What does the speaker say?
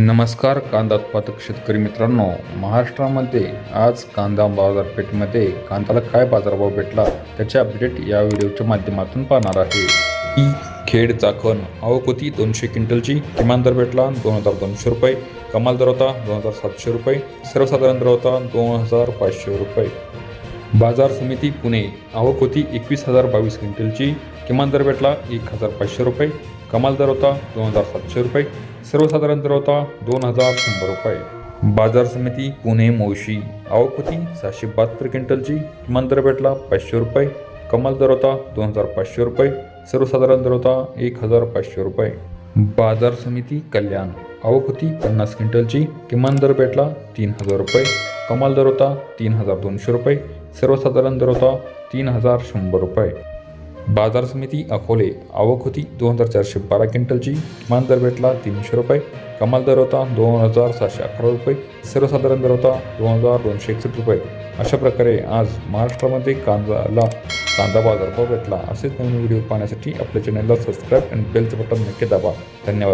नमस्कार कांदा उत्पादक शेतकरी मित्रांनो महाराष्ट्रामध्ये आज कांदा बाजारपेठेमध्ये कांद्याला काय बाजारभाव भेटला त्याचे अपडेट या व्हिडिओच्या माध्यमातून पाहणार आहे. ही खेड चाकण आवक होती दोनशे क्विंटलची किमान दर भेटला दोन हजार दोनशे रुपये. कमाल दर होता दोन हजार सातशे रुपये. सर्वसाधारण दर होता दोन हजार पाचशे रुपये. बाजार समिती पुणे आवक होती एकवीस हजार बावीस क्विंटलची. किमान दर भेटला एक हजार पाचशे रुपये कमाल दर होता दोन हजार सातशे रुपये सर्वसाधारण दर होता दोन हजार शंभर रुपये. बाजार समिती पुणे मोशी आवक होती सहाशे बहात्तर क्विंटलची किमान दर भेटला पाचशे रुपये कमाल दर होता दोन हजार पाचशे रुपये सर्वसाधारण दर होता एक हजार पाचशे रुपये. बाजार समिती कल्याण आवक होती पन्नास क्विंटलची किमान दर भेटला तीन हजार रुपये कमाल दर होता तीन हजार दोनशे रुपये सर्वसाधारण दर होता तीन हजार शंभर रुपये. बाजार समिती अकोले आवक होती दोन हजार चारशे बारा क्विंटलची. किमान दर भेटला तीनशे रुपये. कमाल दर होता दोन हजार सहाशे अकरा रुपये. सर्वसाधारण दर होता दोन हजार दोनशे एकसष्ट रुपये. अशा प्रकारे आज महाराष्ट्रामध्ये कांद्याला कांदा बाजारभाव भेटला. असेच नवीन व्हिडिओ पाहण्यासाठी आपल्या चॅनलला सबस्क्राईब आणि बेलचं बटन नक्की दाबा. धन्यवाद.